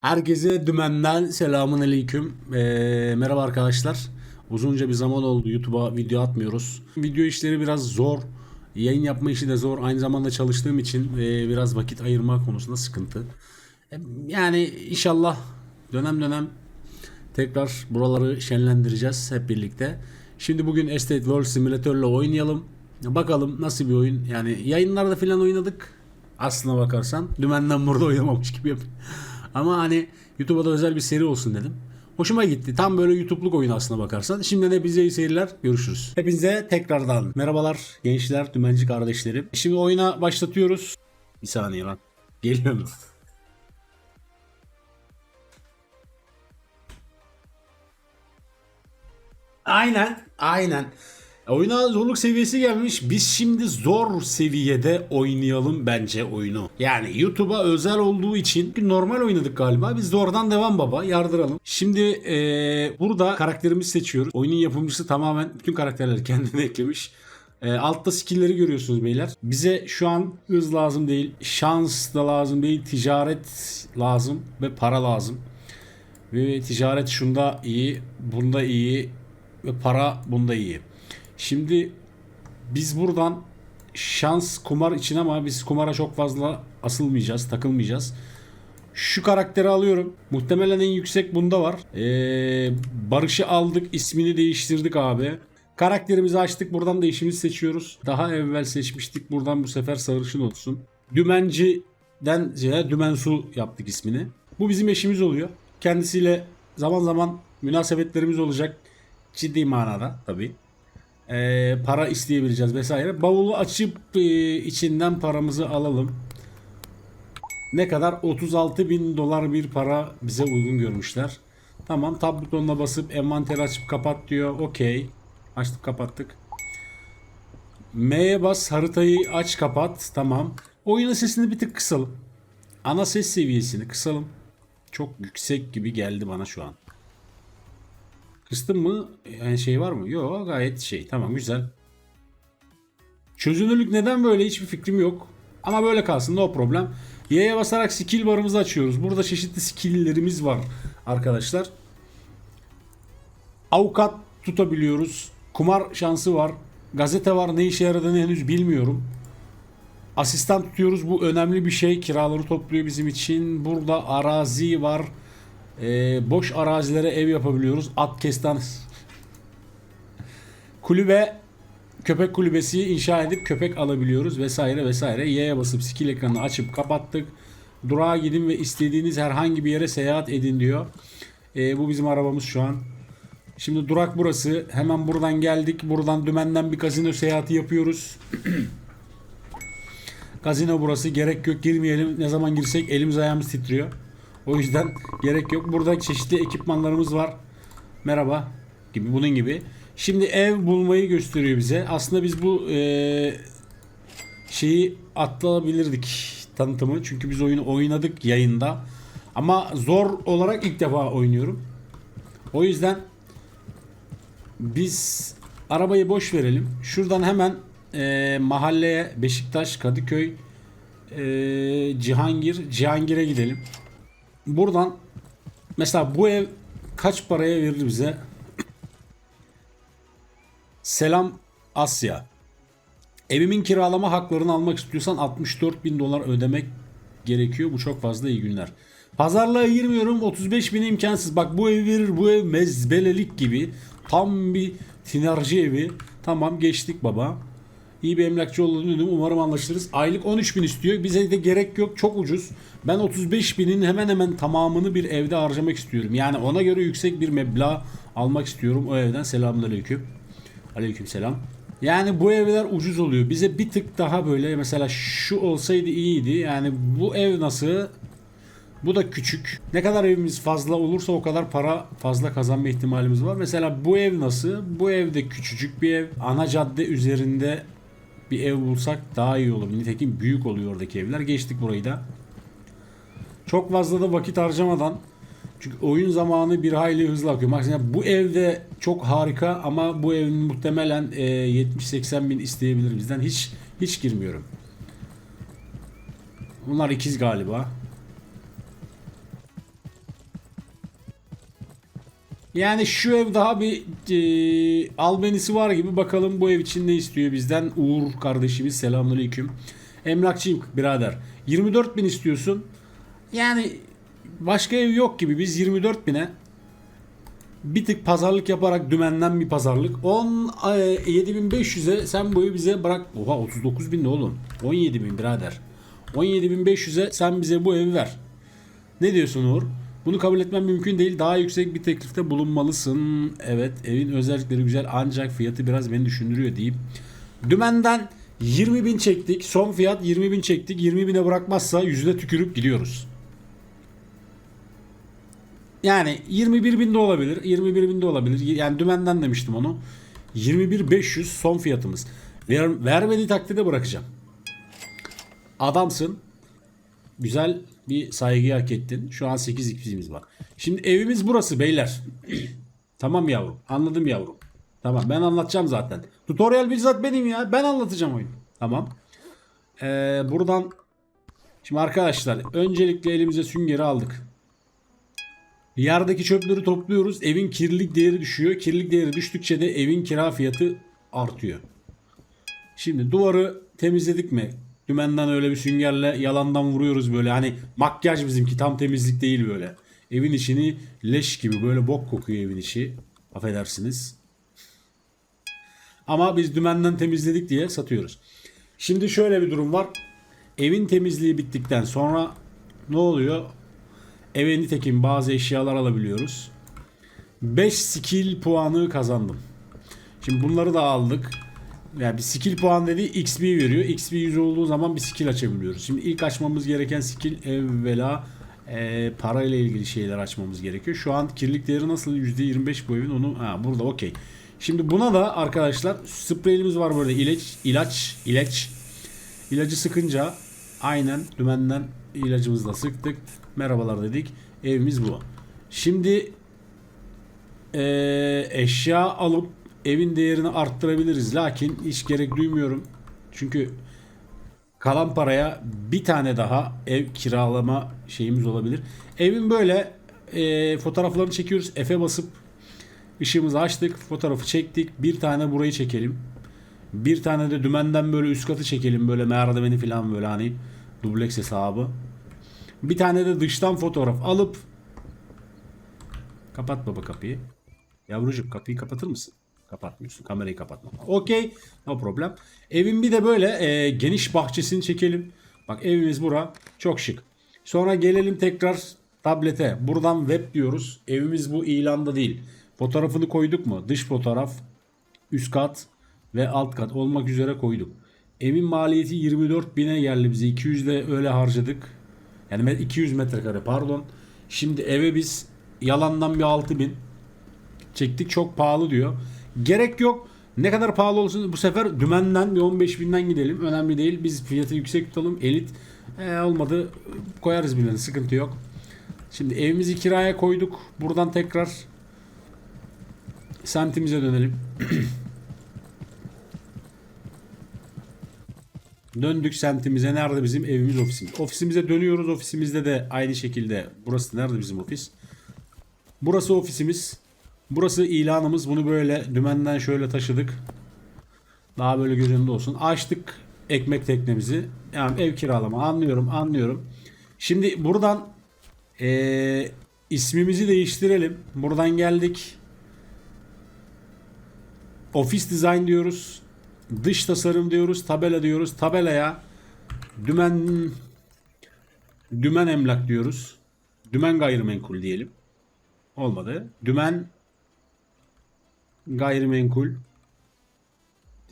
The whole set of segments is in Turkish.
Herkese dümenden selamun aleyküm. Ee, merhaba arkadaşlar. Uzunca bir zaman oldu YouTube'a video atmıyoruz. Video işleri biraz zor. Yayın yapma işi de zor. Aynı zamanda çalıştığım için e, biraz vakit ayırma konusunda sıkıntı. E, Yani inşallah dönem dönem tekrar buraları şenlendireceğiz hep birlikte. Şimdi bugün Estate World Simulator ile oynayalım. Bakalım nasıl bir oyun. Yani yayınlarda falan oynadık. Aslına bakarsan. Dümenden burada oynamamış gibi yap. Ama hani YouTube'a da özel bir seri olsun dedim. Hoşuma gitti. Tam böyle YouTube'luk oyun aslına bakarsan. Şimdi de bize iyi seyirler. Görüşürüz. Hepinize tekrardan merhabalar gençler, dümenci kardeşlerim. Şimdi oyuna başlatıyoruz. Bir saniye lan. Geliyorum. Aynen, aynen. Oyuna zorluk seviyesi gelmiş. Biz şimdi zor seviyede oynayalım bence oyunu. Yani YouTube'a özel olduğu için normal oynadık galiba. Biz zordan devam baba. Yardıralım. Şimdi eee, burada karakterimizi seçiyoruz. Oyunun yapımcısı tamamen bütün karakterleri kendine eklemiş. E, altta skill'leri görüyorsunuz beyler. Bize şu an hız lazım değil, şans da lazım değil, ticaret lazım ve para lazım. Ve ticaret şunda iyi, bunda iyi ve para bunda iyi. Şimdi biz buradan şans kumar için ama biz kumara çok fazla asılmayacağız, takılmayacağız. Şu karakteri alıyorum. Muhtemelen en yüksek bunda var. Ee, Barış'ı aldık, ismini değiştirdik abi. Karakterimizi açtık, buradan da işimizi seçiyoruz. Daha evvel seçmiştik, buradan bu sefer sarışın olsun. Dümenci'den ziyade Dümensu yaptık ismini. Bu bizim eşimiz oluyor. Kendisiyle zaman zaman münasebetlerimiz olacak. Ciddi manada tabii. Ee, para isteyebileceğiz vesaire. Bavulu açıp e, içinden paramızı alalım. Ne kadar? 36 bin dolar bir para bize uygun görmüşler. Tamam tab butonuna basıp envanteri açıp kapat diyor. Okey. Açtık kapattık. M'ye bas haritayı aç kapat. Tamam. Oyunun sesini bir tık kısalım. Ana ses seviyesini kısalım. Çok yüksek gibi geldi bana şu an. Kıstım mı? Yani şey var mı? Yok gayet şey. Tamam güzel. Çözünürlük neden böyle hiçbir fikrim yok. Ama böyle kalsın no problem. Y'ye basarak skill barımızı açıyoruz. Burada çeşitli skill'lerimiz var arkadaşlar. Avukat tutabiliyoruz. Kumar şansı var. Gazete var. Ne işe yaradığını henüz bilmiyorum. Asistan tutuyoruz. Bu önemli bir şey. Kiraları topluyor bizim için. Burada arazi var. Ee, boş arazilere ev yapabiliyoruz. At kestan. Kulübe köpek kulübesi inşa edip köpek alabiliyoruz vesaire vesaire. Y'ye basıp skill ekranını açıp kapattık. Durağa gidin ve istediğiniz herhangi bir yere seyahat edin diyor. Ee, bu bizim arabamız şu an. Şimdi durak burası. Hemen buradan geldik. Buradan dümenden bir kazino seyahati yapıyoruz. Kazino burası. Gerek yok girmeyelim. Ne zaman girsek elimiz ayağımız titriyor. O yüzden gerek yok. Burada çeşitli ekipmanlarımız var. Merhaba gibi bunun gibi. Şimdi ev bulmayı gösteriyor bize. Aslında biz bu eee, şeyi atlayabilirdik tanıtımı. Çünkü biz oyunu oynadık yayında. Ama zor olarak ilk defa oynuyorum. O yüzden biz arabayı boş verelim. Şuradan hemen eee, mahalleye Beşiktaş, Kadıköy, eee, Cihangir, Cihangir'e gidelim. Buradan mesela bu ev kaç paraya verir bize? Selam Asya. Evimin kiralama haklarını almak istiyorsan 64 bin dolar ödemek gerekiyor. Bu çok fazla iyi günler. Pazarlığa girmiyorum 35 bin imkansız. Bak bu ev verir bu ev mezbelelik gibi. Tam bir tinerci evi. Tamam geçtik baba. İyi bir emlakçı olduğunu duydum. Umarım anlaşırız. Aylık 13 bin istiyor. Bize de gerek yok. Çok ucuz. Ben 35 binin hemen hemen tamamını bir evde harcamak istiyorum. Yani ona göre yüksek bir meblağ almak istiyorum o evden. Selamünaleyküm. Aleyküm selam. Yani bu evler ucuz oluyor. Bize bir tık daha böyle mesela şu olsaydı iyiydi. Yani bu ev nasıl? Bu da küçük. Ne kadar evimiz fazla olursa o kadar para fazla kazanma ihtimalimiz var. Mesela bu ev nasıl? Bu ev de küçücük bir ev. Ana cadde üzerinde bir ev bulsak daha iyi olur. Nitekim büyük oluyor oradaki evler. Geçtik burayı da. Çok fazla da vakit harcamadan çünkü oyun zamanı bir hayli hızlı akıyor. Mesela bu evde çok harika ama bu evin muhtemelen e, 70-80 bin isteyebilir bizden. Hiç hiç girmiyorum. Bunlar ikiz galiba. Yani şu ev daha bir e, albenisi var gibi. Bakalım bu ev için ne istiyor bizden. Uğur kardeşimiz selamünaleyküm. Emlakçıyım birader. 24 bin istiyorsun. Yani başka ev yok gibi. Biz 24 bine bir tık pazarlık yaparak dümenden bir pazarlık. 10 e, 7500'e sen evi bize bırak. Oha 39 bin ne oğlum? 17 bin birader. 17.500'e sen bize bu evi ver. Ne diyorsun Uğur? Bunu kabul etmem mümkün değil. Daha yüksek bir teklifte bulunmalısın. Evet evin özellikleri güzel ancak fiyatı biraz beni düşündürüyor deyip dümenden 20 bin çektik. Son fiyat 20 bin çektik. 20 bine bırakmazsa yüzüne tükürüp gidiyoruz. Yani 21 bin de olabilir. 21 bin de olabilir. Yani dümenden demiştim onu. 21.500 son fiyatımız. Ver, vermediği takdirde bırakacağım. Adamsın. Güzel bir saygıyı hak ettin. Şu an 8 ikimiz var. Şimdi evimiz burası beyler. tamam yavrum. Anladım yavrum. Tamam ben anlatacağım zaten. Tutorial bizzat benim ya. Ben anlatacağım oyunu. Tamam. Ee, buradan şimdi arkadaşlar öncelikle elimize süngeri aldık. Yerdeki çöpleri topluyoruz. Evin kirlilik değeri düşüyor. Kirlilik değeri düştükçe de evin kira fiyatı artıyor. Şimdi duvarı temizledik mi? Dümenden öyle bir süngerle yalandan vuruyoruz böyle. Hani makyaj bizimki tam temizlik değil böyle. Evin içini leş gibi böyle bok kokuyor evin içi. Affedersiniz. Ama biz dümenden temizledik diye satıyoruz. Şimdi şöyle bir durum var. Evin temizliği bittikten sonra ne oluyor? Eve nitekim bazı eşyalar alabiliyoruz. 5 skill puanı kazandım. Şimdi bunları da aldık. Yani bir skill puan dediği XP veriyor. XP 100 olduğu zaman bir skill açabiliyoruz. Şimdi ilk açmamız gereken skill evvela e, para ile ilgili şeyler açmamız gerekiyor. Şu an kirlilik değeri nasıl? %25 bu evin onu ha, burada okey. Şimdi buna da arkadaşlar spreyimiz var böyle ilaç ilaç ilaç ilacı sıkınca aynen dümenden ilacımızla sıktık. Merhabalar dedik. Evimiz bu. Şimdi e, eşya alıp evin değerini arttırabiliriz. Lakin hiç gerek duymuyorum. Çünkü kalan paraya bir tane daha ev kiralama şeyimiz olabilir. Evin böyle e, fotoğraflarını çekiyoruz. F'e basıp ışığımızı açtık. Fotoğrafı çektik. Bir tane burayı çekelim. Bir tane de dümenden böyle üst katı çekelim. Böyle merdiveni falan böyle hani dubleks hesabı. Bir tane de dıştan fotoğraf alıp kapat baba kapıyı. Yavrucuğum kapıyı kapatır mısın? Kapatmıyorsun. Kamerayı kapatma. Okey. No problem. Evin bir de böyle e, geniş bahçesini çekelim. Bak evimiz bura. Çok şık. Sonra gelelim tekrar tablete. Buradan web diyoruz. Evimiz bu ilanda değil. Fotoğrafını koyduk mu? Dış fotoğraf, üst kat ve alt kat olmak üzere koyduk. Evin maliyeti 24 bine geldi bize. 200 de öyle harcadık. Yani 200 metrekare pardon. Şimdi eve biz yalandan bir 6000 çektik. Çok pahalı diyor. Gerek yok. Ne kadar pahalı olsun bu sefer dümenden bir 15 binden gidelim. Önemli değil. Biz fiyatı yüksek tutalım. Elit ee, olmadı. Koyarız birilerine. Sıkıntı yok. Şimdi evimizi kiraya koyduk. Buradan tekrar semtimize dönelim. Döndük semtimize. Nerede bizim evimiz ofisimiz? Ofisimize dönüyoruz. Ofisimizde de aynı şekilde. Burası nerede bizim ofis? Burası ofisimiz. Burası ilanımız. Bunu böyle dümenden şöyle taşıdık. Daha böyle göz önünde olsun. Açtık ekmek teknemizi. Yani ev kiralama anlıyorum anlıyorum. Şimdi buradan ee, ismimizi değiştirelim. Buradan geldik. Ofis design diyoruz. Dış tasarım diyoruz. Tabela diyoruz. Tabelaya dümen dümen emlak diyoruz. Dümen gayrimenkul diyelim. Olmadı. Dümen gayrimenkul.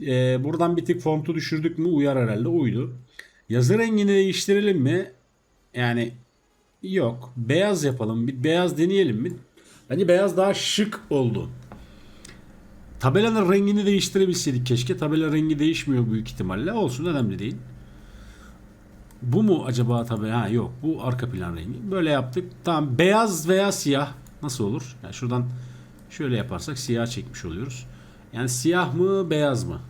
Ee, buradan bir tık fontu düşürdük mü uyar herhalde uydu. Yazı rengini değiştirelim mi? Yani yok. Beyaz yapalım. Bir beyaz deneyelim mi? Bence beyaz daha şık oldu. Tabelanın rengini değiştirebilseydik keşke. Tabela rengi değişmiyor büyük ihtimalle. Olsun önemli değil. Bu mu acaba tabela? Ha yok. Bu arka plan rengi. Böyle yaptık. Tamam. Beyaz veya siyah nasıl olur? Yani şuradan şöyle yaparsak siyah çekmiş oluyoruz. Yani siyah mı beyaz mı?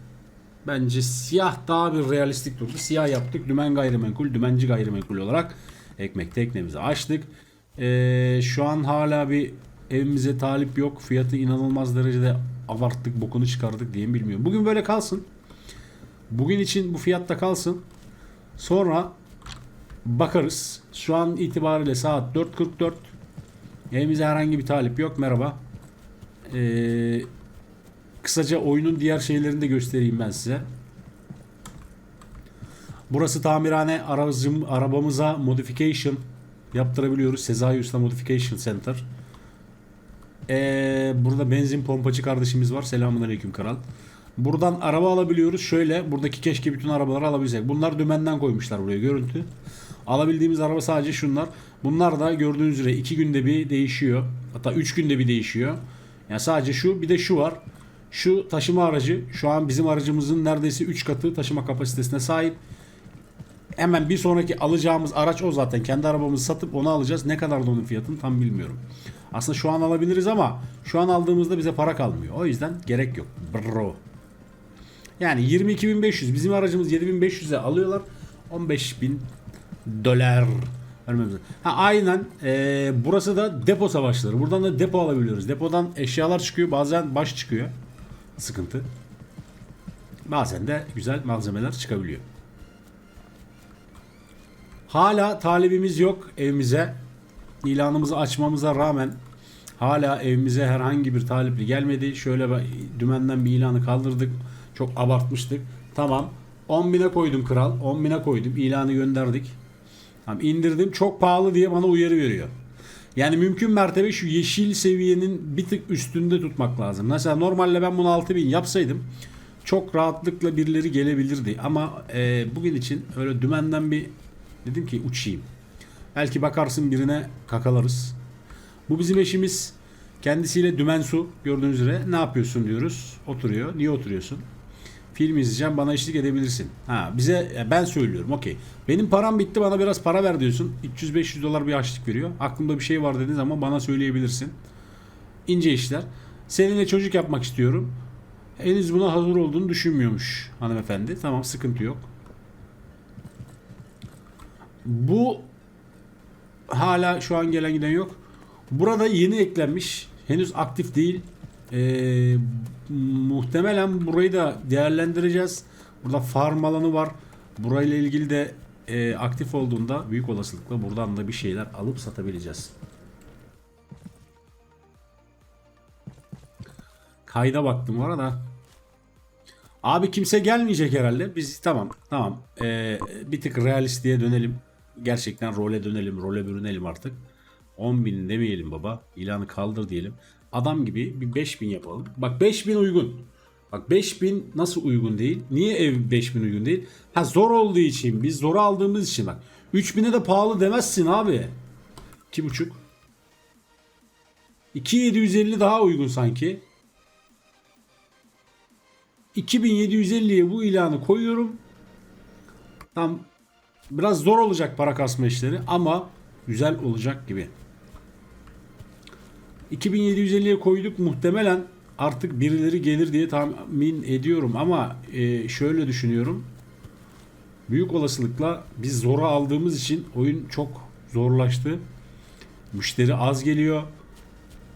Bence siyah daha bir realistik durdu. Siyah yaptık. Dümen gayrimenkul, dümenci gayrimenkul olarak ekmek teknemizi açtık. Ee, şu an hala bir evimize talip yok. Fiyatı inanılmaz derecede abarttık, bokunu çıkardık diye mi bilmiyorum. Bugün böyle kalsın. Bugün için bu fiyatta kalsın. Sonra bakarız. Şu an itibariyle saat 4.44. Evimize herhangi bir talip yok. Merhaba. Ee, kısaca oyunun diğer şeylerini de göstereyim ben size. Burası tamirhane. Aracım, arabamıza modification yaptırabiliyoruz. Sezai Usta Modification Center. Ee, burada benzin pompacı kardeşimiz var. Selamun aleyküm kral. Buradan araba alabiliyoruz. Şöyle buradaki keşke bütün arabaları alabilsek. Bunlar dümenden koymuşlar buraya görüntü. Alabildiğimiz araba sadece şunlar. Bunlar da gördüğünüz üzere 2 günde bir değişiyor. Hatta 3 günde bir değişiyor. Yani sadece şu bir de şu var. Şu taşıma aracı şu an bizim aracımızın neredeyse 3 katı taşıma kapasitesine sahip. Hemen bir sonraki alacağımız araç o zaten. Kendi arabamızı satıp onu alacağız. Ne kadar da onun fiyatını tam bilmiyorum. Aslında şu an alabiliriz ama şu an aldığımızda bize para kalmıyor. O yüzden gerek yok. Bro. Yani 22.500 bizim aracımız 7.500'e alıyorlar. 15.000 dolar vermemiz. Ha aynen. Ee, burası da depo savaşları. Buradan da depo alabiliyoruz. Depodan eşyalar çıkıyor. Bazen baş çıkıyor. Sıkıntı. Bazen de güzel malzemeler çıkabiliyor. Hala talibimiz yok evimize. İlanımızı açmamıza rağmen hala evimize herhangi bir talipli gelmedi. Şöyle dümenden bir ilanı kaldırdık. Çok abartmıştık. Tamam. 10 bine koydum kral. 10 bine koydum. İlanı gönderdik. Tamam indirdim. Çok pahalı diye bana uyarı veriyor. Yani mümkün mertebe şu yeşil seviyenin bir tık üstünde tutmak lazım. Mesela normalde ben bunu 6000 yapsaydım çok rahatlıkla birileri gelebilirdi. Ama e, bugün için öyle dümenden bir dedim ki uçayım. Belki bakarsın birine kakalarız. Bu bizim eşimiz. Kendisiyle dümen su gördüğünüz üzere ne yapıyorsun diyoruz. Oturuyor. Niye oturuyorsun? Film izleyeceğim bana eşlik edebilirsin. Ha bize ben söylüyorum okey. Benim param bitti bana biraz para ver diyorsun. 300-500 dolar bir açlık veriyor. Aklımda bir şey var dediğin zaman bana söyleyebilirsin. İnce işler. Seninle çocuk yapmak istiyorum. Henüz buna hazır olduğunu düşünmüyormuş hanımefendi. Tamam sıkıntı yok. Bu hala şu an gelen giden yok. Burada yeni eklenmiş. Henüz aktif değil. Ee, muhtemelen burayı da değerlendireceğiz. Burada farm alanı var. Burayla ilgili de e, aktif olduğunda büyük olasılıkla buradan da bir şeyler alıp satabileceğiz. Kayda baktım var da. Abi kimse gelmeyecek herhalde. Biz tamam tamam Ee, bir tık realistliğe dönelim. Gerçekten role dönelim. Role bürünelim artık. 10 bin demeyelim baba. İlanı kaldır diyelim. Adam gibi bir 5000 yapalım. Bak 5000 uygun. Bak 5000 nasıl uygun değil? Niye ev 5000 uygun değil? Ha zor olduğu için biz zoru aldığımız için bak. 3000'e de pahalı demezsin abi. 2.5 2750 daha uygun sanki. 2750'ye bu ilanı koyuyorum. Tam biraz zor olacak para kasma işleri ama güzel olacak gibi. 2750'ye koyduk muhtemelen artık birileri gelir diye tahmin ediyorum ama e, şöyle düşünüyorum. Büyük olasılıkla biz zora aldığımız için oyun çok zorlaştı. Müşteri az geliyor.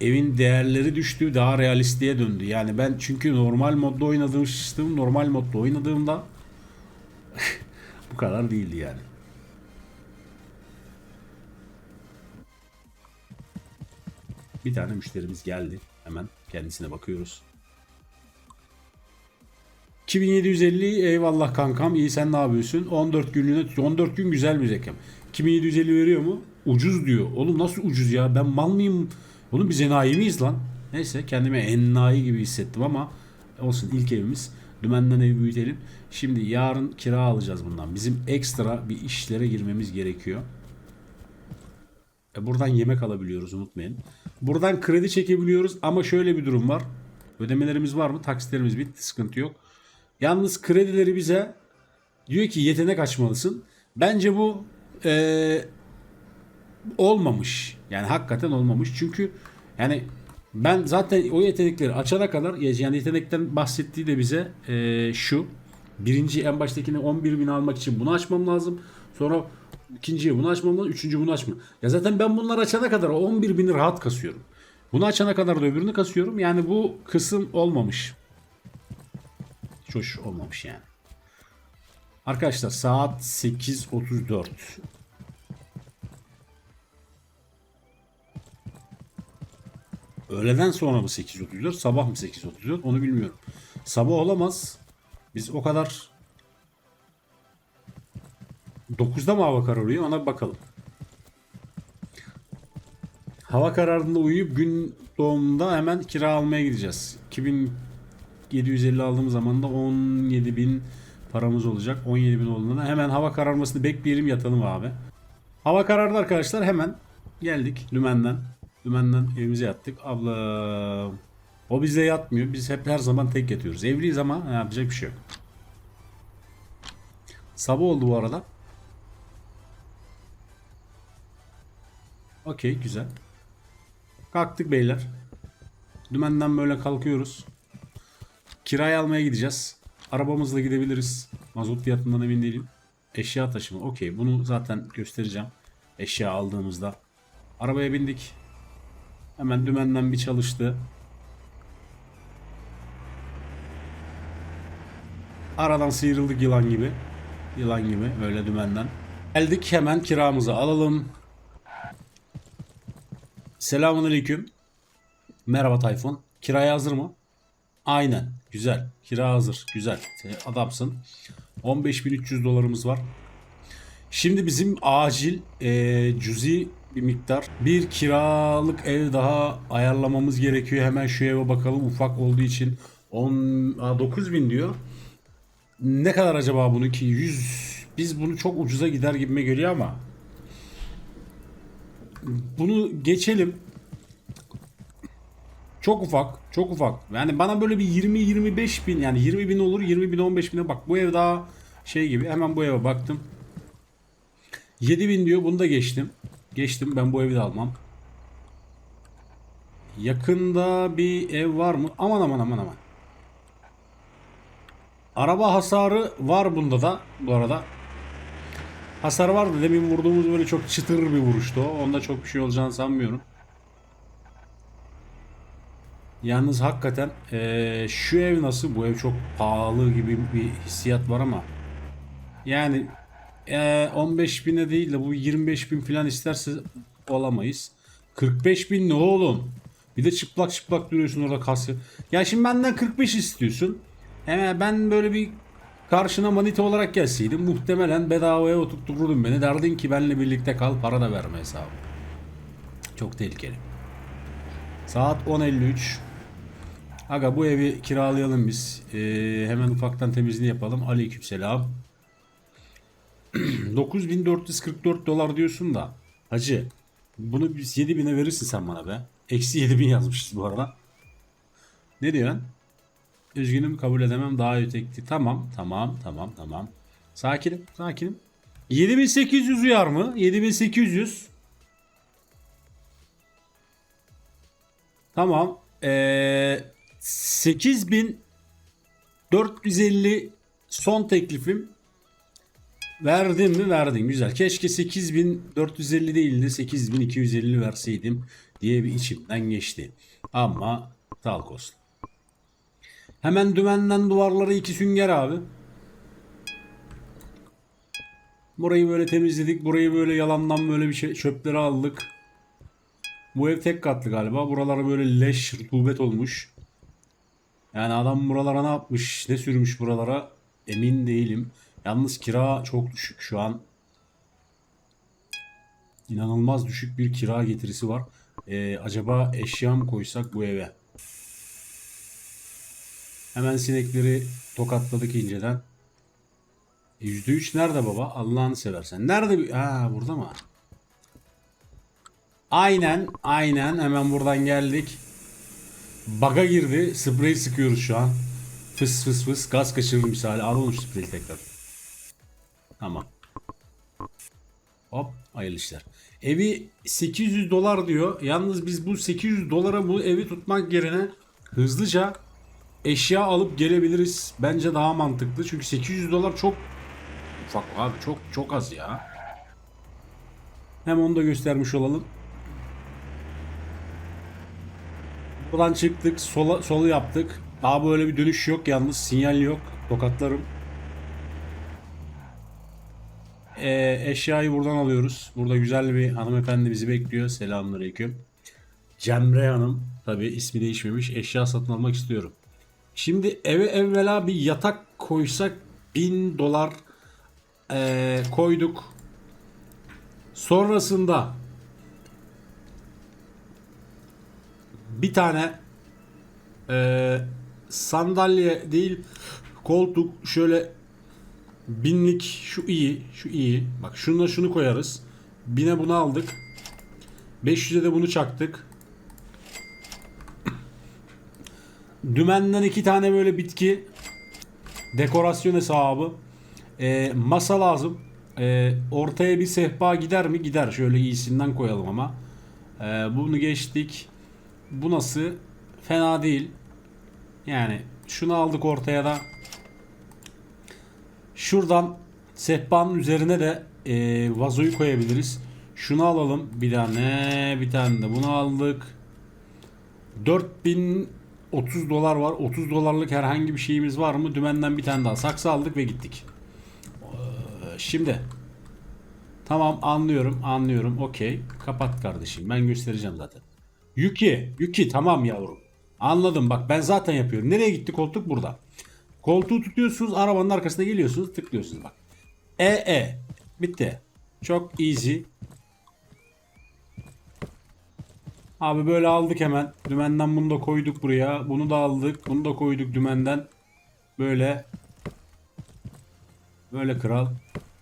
Evin değerleri düştü, daha realistliğe döndü. Yani ben çünkü normal modda oynadığım normal modda oynadığımda bu kadar değildi yani. Bir tane müşterimiz geldi. Hemen kendisine bakıyoruz. 2750 eyvallah kankam iyi sen ne yapıyorsun? 14 günlüğüne 14 gün güzel bir rakam. 2750 veriyor mu? Ucuz diyor. Oğlum nasıl ucuz ya? Ben mal mıyım? Oğlum biz enayi miyiz lan? Neyse kendime enayi gibi hissettim ama olsun ilk evimiz. Dümenden evi büyütelim. Şimdi yarın kira alacağız bundan. Bizim ekstra bir işlere girmemiz gerekiyor. E buradan yemek alabiliyoruz unutmayın. Buradan kredi çekebiliyoruz ama şöyle bir durum var. Ödemelerimiz var mı? Taksitlerimiz bitti. Sıkıntı yok. Yalnız kredileri bize diyor ki yetenek açmalısın. Bence bu e, olmamış. Yani hakikaten olmamış. Çünkü yani ben zaten o yetenekleri açana kadar yani yetenekten bahsettiği de bize e, şu. Birinci en baştakini 11 bin almak için bunu açmam lazım. Sonra ikinciye bunu açmam lazım. Üçüncü bunu açmam. Ya zaten ben bunları açana kadar o 11 bini rahat kasıyorum. Bunu açana kadar da öbürünü kasıyorum. Yani bu kısım olmamış. Hiç hoş olmamış yani. Arkadaşlar saat 8.34. Öğleden sonra mı 8.34 sabah mı 8.34 onu bilmiyorum. Sabah olamaz. Biz o kadar 9'da mı hava kararıyor ona bakalım. Hava kararında uyuyup gün doğumunda hemen kira almaya gideceğiz. 2750 aldığımız zaman da 17.000 paramız olacak. 17.000 olduğunda da hemen hava kararmasını bekleyelim yatalım abi. Hava karardı arkadaşlar hemen geldik Lümen'den. Lümen'den evimize yattık. Abla o bize yatmıyor. Biz hep her zaman tek yatıyoruz. Evliyiz ama yapacak bir şey yok. Sabah oldu bu arada. Okey güzel. Kalktık beyler. Dümenden böyle kalkıyoruz. Kiraya almaya gideceğiz. Arabamızla gidebiliriz. Mazot fiyatından emin değilim. Eşya taşıma. Okey bunu zaten göstereceğim. Eşya aldığımızda. Arabaya bindik. Hemen dümenden bir çalıştı. Aradan sıyrıldık yılan gibi. Yılan gibi öyle dümenden. Geldik hemen kiramızı alalım. Selamun aleyküm. Merhaba Tayfun. Kiraya hazır mı? Aynen. Güzel. Kira hazır. Güzel. Sen Adamsın. 15.300 dolarımız var. Şimdi bizim acil eee cüzi bir miktar bir kiralık ev daha ayarlamamız gerekiyor. Hemen şu eve bakalım. Ufak olduğu için 10 Aa, 9000 diyor. Ne kadar acaba bununki? 100 biz bunu çok ucuza gider gibime geliyor ama bunu geçelim. Çok ufak, çok ufak. Yani bana böyle bir 20-25 bin yani 20 bin olur 20 bin 15 bine bak bu ev daha şey gibi hemen bu eve baktım. 7 bin diyor bunu da geçtim. Geçtim ben bu evi de almam. Yakında bir ev var mı? Aman aman aman aman. Araba hasarı var bunda da bu arada. Hasar vardı. Demin vurduğumuz böyle çok çıtır bir vuruştu. Onda çok bir şey olacağını sanmıyorum. Yalnız hakikaten eee, şu ev nasıl? Bu ev çok pahalı gibi bir hissiyat var ama yani eee 15 bine değil de bu 25 bin falan isterse olamayız. 45 bin ne oğlum? Bir de çıplak çıplak duruyorsun orada kası. Ya şimdi benden 45 istiyorsun. Hemen ben böyle bir karşına manita olarak gelseydim muhtemelen bedavaya oturturdun beni. Derdin ki benle birlikte kal para da verme hesabı. Çok tehlikeli. Saat 10.53. Aga bu evi kiralayalım biz. Ee, hemen ufaktan temizliğini yapalım. Aleykümselam. 9444 dolar diyorsun da. Hacı bunu biz 7000'e verirsin sen bana be. Eksi 7000 yazmışız bu arada. Ne diyorsun? Üzgünüm kabul edemem daha ötekti. Tamam tamam tamam tamam. Sakinim sakinim. 7800 uyar mı? 7800. Tamam. Ee, 8450 son teklifim. Verdin mi? Verdin. Güzel. Keşke 8450 değil de 8250 verseydim diye bir içimden geçti. Ama sağlık olsun. Hemen dümenden duvarlara iki sünger abi. Burayı böyle temizledik. Burayı böyle yalandan böyle bir şey çöpleri aldık. Bu ev tek katlı galiba. Buralara böyle leş rutubet olmuş. Yani adam buralara ne yapmış? Ne sürmüş buralara? Emin değilim. Yalnız kira çok düşük şu an. İnanılmaz düşük bir kira getirisi var. Ee, acaba eşya mı koysak bu eve? Hemen sinekleri tokatladık inceden. E, %3 nerede baba? Allah'ını seversen. Nerede? Ha burada mı? Aynen, aynen. Hemen buradan geldik. Baga girdi. Sprey sıkıyoruz şu an. Fıs fıs fıs. Gaz kaçırır misali. Alalım şu spreyi tekrar. Tamam. Hop hayırlı işler. Evi 800 dolar diyor. Yalnız biz bu 800 dolara bu evi tutmak yerine hızlıca eşya alıp gelebiliriz. Bence daha mantıklı. Çünkü 800 dolar çok ufak abi çok çok az ya. Hem onu da göstermiş olalım. Buradan çıktık. Sola, solu yaptık. Daha böyle bir dönüş yok yalnız. Sinyal yok. Tokatlarım. Ee, eşyayı buradan alıyoruz. Burada güzel bir hanımefendi bizi bekliyor. Selamünaleyküm. Cemre Hanım. Tabi ismi değişmemiş. Eşya satın almak istiyorum. Şimdi eve evvela bir yatak koysak 1000 dolar ee, koyduk. Sonrasında bir tane ee, sandalye değil koltuk şöyle binlik şu iyi şu iyi. Bak şuna şunu koyarız. Bine bunu aldık. 500'e de bunu çaktık dümenden iki tane böyle bitki dekorasyon hesabı. Ee, masa lazım. Ee, ortaya bir sehpa gider mi? Gider. Şöyle iyisinden koyalım ama. Ee, bunu geçtik. Bu nasıl? Fena değil. Yani şunu aldık ortaya da. Şuradan sehpanın üzerine de e, vazoyu koyabiliriz. Şunu alalım. Bir tane bir tane de bunu aldık. 4030 dolar var. 30 dolarlık herhangi bir şeyimiz var mı? Dümenden bir tane daha saksı aldık ve gittik. Ee, Şimdi tamam anlıyorum anlıyorum okey kapat kardeşim ben göstereceğim zaten. Yuki Yuki tamam yavrum. Anladım bak ben zaten yapıyorum. Nereye gitti koltuk burada. Koltuğu tutuyorsunuz arabanın arkasına geliyorsunuz tıklıyorsunuz bak. E E bitti. Çok easy. Abi böyle aldık hemen. Dümenden bunu da koyduk buraya. Bunu da aldık. Bunu da koyduk dümenden. Böyle. Böyle kral.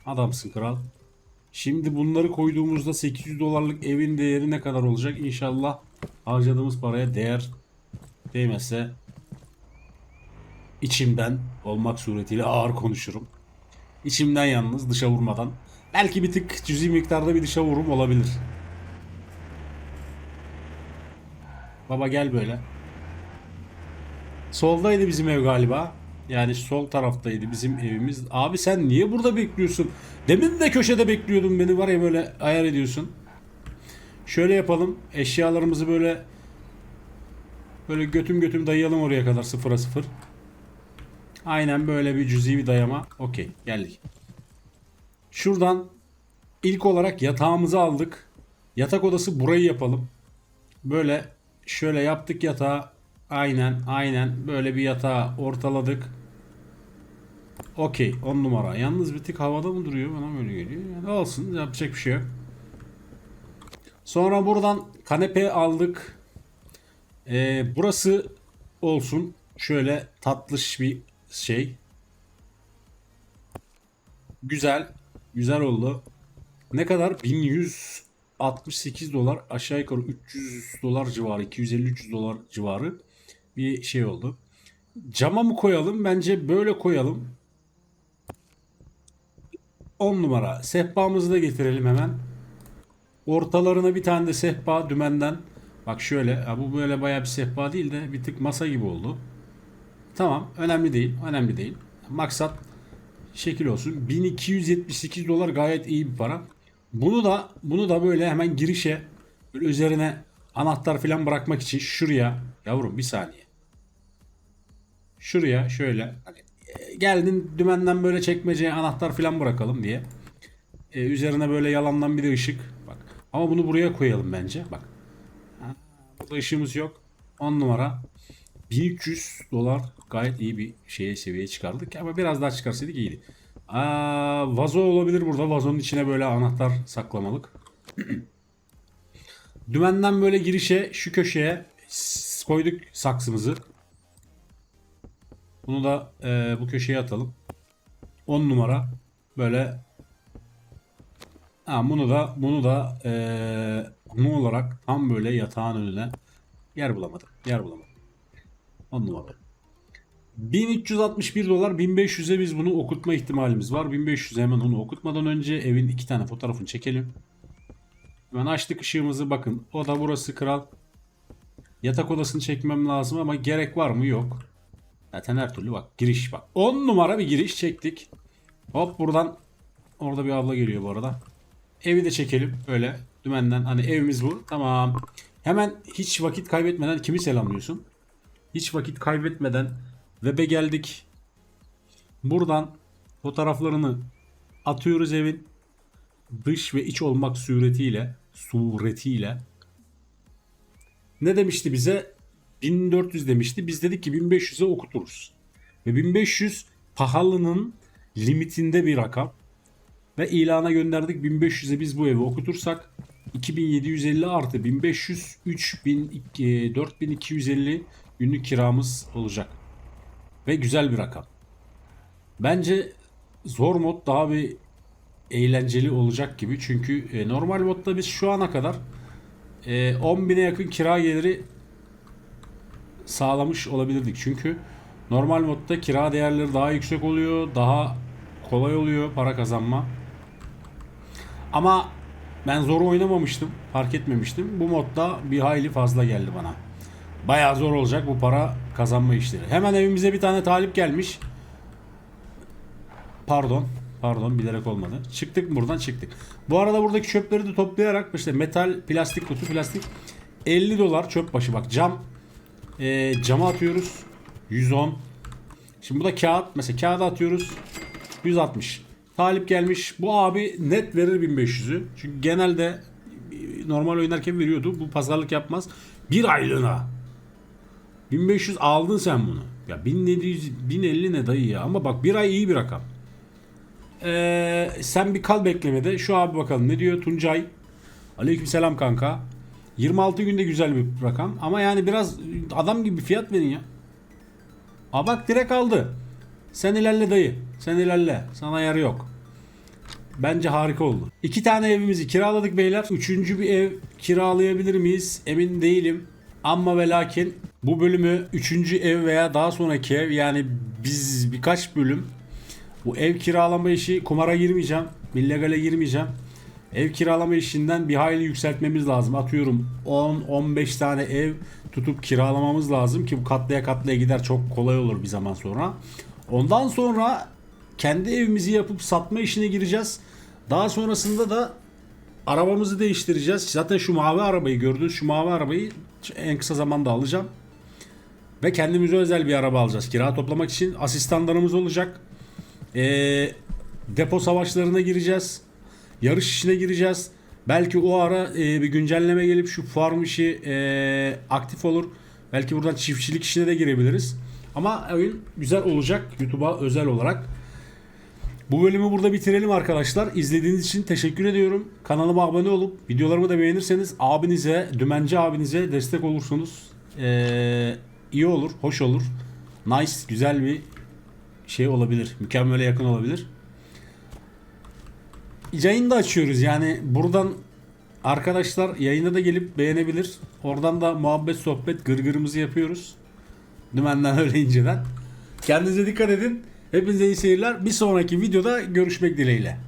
Adamsın kral. Şimdi bunları koyduğumuzda 800 dolarlık evin değeri ne kadar olacak? İnşallah harcadığımız paraya değer değmezse içimden olmak suretiyle ağır konuşurum. İçimden yalnız dışa vurmadan. Belki bir tık cüzi miktarda bir dışa vurum olabilir. Baba gel böyle. Soldaydı bizim ev galiba. Yani sol taraftaydı bizim evimiz. Abi sen niye burada bekliyorsun? Demin de köşede bekliyordun beni var ya böyle ayar ediyorsun. Şöyle yapalım. Eşyalarımızı böyle böyle götüm götüm dayayalım oraya kadar sıfıra sıfır. Aynen böyle bir cüzi bir dayama. Okey geldik. Şuradan ilk olarak yatağımızı aldık. Yatak odası burayı yapalım. Böyle şöyle yaptık yatağı. Aynen aynen böyle bir yatağı ortaladık. Okey 10 numara. Yalnız bir tık havada mı duruyor? Bana böyle geliyor. Yani olsun yapacak bir şey yok. Sonra buradan kanepe aldık. Ee, burası olsun. Şöyle tatlış bir şey. Güzel. Güzel oldu. Ne kadar? 1168 dolar aşağı yukarı 300 dolar civarı 250-300 dolar civarı bir şey oldu. Cama mı koyalım? Bence böyle koyalım. 10 numara. Sehpamızı da getirelim hemen. Ortalarına bir tane de sehpa dümenden. Bak şöyle. Bu böyle bayağı bir sehpa değil de bir tık masa gibi oldu. Tamam. Önemli değil. Önemli değil. Maksat şekil olsun. 1278 dolar gayet iyi bir para. Bunu da bunu da böyle hemen girişe böyle üzerine anahtar falan bırakmak için şuraya yavrum bir saniye. Şuraya şöyle hani e, geldin dümenden böyle çekmeceye anahtar falan bırakalım diye. E, üzerine böyle yalandan bir de ışık. Bak. Ama bunu buraya koyalım bence. Bak. Burada ışığımız yok. 10 numara. 1300 dolar gayet iyi bir şeye seviyeye çıkardık ama biraz daha çıkarsaydık iyiydi. Aa, vazo olabilir burada. Vazonun içine böyle anahtar saklamalık. Dümenden böyle girişe şu köşeye koyduk saksımızı. Bunu da e, bu köşeye atalım. 10 numara böyle ha, bunu da bunu da e, ne olarak tam böyle yatağın önüne yer bulamadım. Yer bulamadım. 10 numara. 1361 dolar 1500'e biz bunu okutma ihtimalimiz var. 1500'e hemen onu okutmadan önce evin iki tane fotoğrafını çekelim. Hemen açtık ışığımızı bakın. O da burası kral. Yatak odasını çekmem lazım ama gerek var mı? Yok. Zaten her türlü bak giriş bak. 10 numara bir giriş çektik. Hop buradan orada bir abla geliyor bu arada. Evi de çekelim böyle dümenden hani evimiz bu. Tamam. Hemen hiç vakit kaybetmeden kimi selamlıyorsun? Hiç vakit kaybetmeden web'e geldik. Buradan fotoğraflarını atıyoruz evin. Dış ve iç olmak suretiyle suretiyle ne demişti bize? 1400 demişti. Biz dedik ki 1500'e okuturuz. Ve 1500 pahalının limitinde bir rakam. Ve ilana gönderdik 1500'e biz bu evi okutursak 2750 artı 1500 3000 e, 4250 günlük kiramız olacak. Ve güzel bir rakam. Bence zor mod daha bir eğlenceli olacak gibi. Çünkü e, normal modda biz şu ana kadar e, 10.000'e yakın kira geliri sağlamış olabilirdik. Çünkü normal modda kira değerleri daha yüksek oluyor. Daha kolay oluyor para kazanma. Ama ben zor oynamamıştım. Fark etmemiştim. Bu modda bir hayli fazla geldi bana. Bayağı zor olacak bu para kazanma işleri. Hemen evimize bir tane talip gelmiş. Pardon. Pardon bilerek olmadı. Çıktık buradan çıktık. Bu arada buradaki çöpleri de toplayarak işte metal, plastik kutu, plastik 50 dolar çöp başı bak cam e, cama atıyoruz 110. Şimdi bu da kağıt mesela kağıda atıyoruz 160. Talip gelmiş. Bu abi net verir 1500'ü. Çünkü genelde e, normal oynarken veriyordu. Bu pazarlık yapmaz. Bir aylığına. 1500 aldın sen bunu. Ya 1700 1050 ne dayı ya. Ama bak bir ay iyi bir rakam. Ee, sen bir kal beklemede. Şu abi bakalım ne diyor Tuncay. Aleykümselam kanka. 26 günde güzel bir rakam. Ama yani biraz adam gibi fiyat verin ya. Aa bak direkt aldı. Sen ilerle dayı. Sen ilerle. Sana yarı yok. Bence harika oldu. İki tane evimizi kiraladık beyler. Üçüncü bir ev kiralayabilir miyiz? Emin değilim. Ama ve lakin bu bölümü üçüncü ev veya daha sonraki ev yani biz birkaç bölüm bu ev kiralama işi kumara girmeyeceğim. Illegale girmeyeceğim. Ev kiralama işinden bir hayli yükseltmemiz lazım. Atıyorum 10-15 tane ev tutup kiralamamız lazım ki bu katlaya katlaya gider çok kolay olur bir zaman sonra. Ondan sonra kendi evimizi yapıp satma işine gireceğiz. Daha sonrasında da arabamızı değiştireceğiz. Zaten şu mavi arabayı gördünüz. Şu mavi arabayı en kısa zamanda alacağım. Ve kendimize özel bir araba alacağız. Kira toplamak için asistanlarımız olacak. Ee, depo savaşlarına gireceğiz. Yarış işine gireceğiz. Belki o ara e, bir güncelleme gelip şu farm işi e, aktif olur. Belki buradan çiftçilik işine de girebiliriz. Ama oyun güzel olacak YouTube'a özel olarak. Bu bölümü burada bitirelim arkadaşlar. İzlediğiniz için teşekkür ediyorum. Kanalıma abone olup videolarımı da beğenirseniz abinize, dümenci abinize destek olursunuz. Ee, iyi olur, hoş olur. Nice, güzel bir şey olabilir. Mükemmele yakın olabilir. Yayın da açıyoruz yani buradan arkadaşlar yayına da gelip beğenebilir. Oradan da muhabbet sohbet gırgırımızı yapıyoruz. Dümenden öyle inceden. Kendinize dikkat edin. Hepinize iyi seyirler. Bir sonraki videoda görüşmek dileğiyle.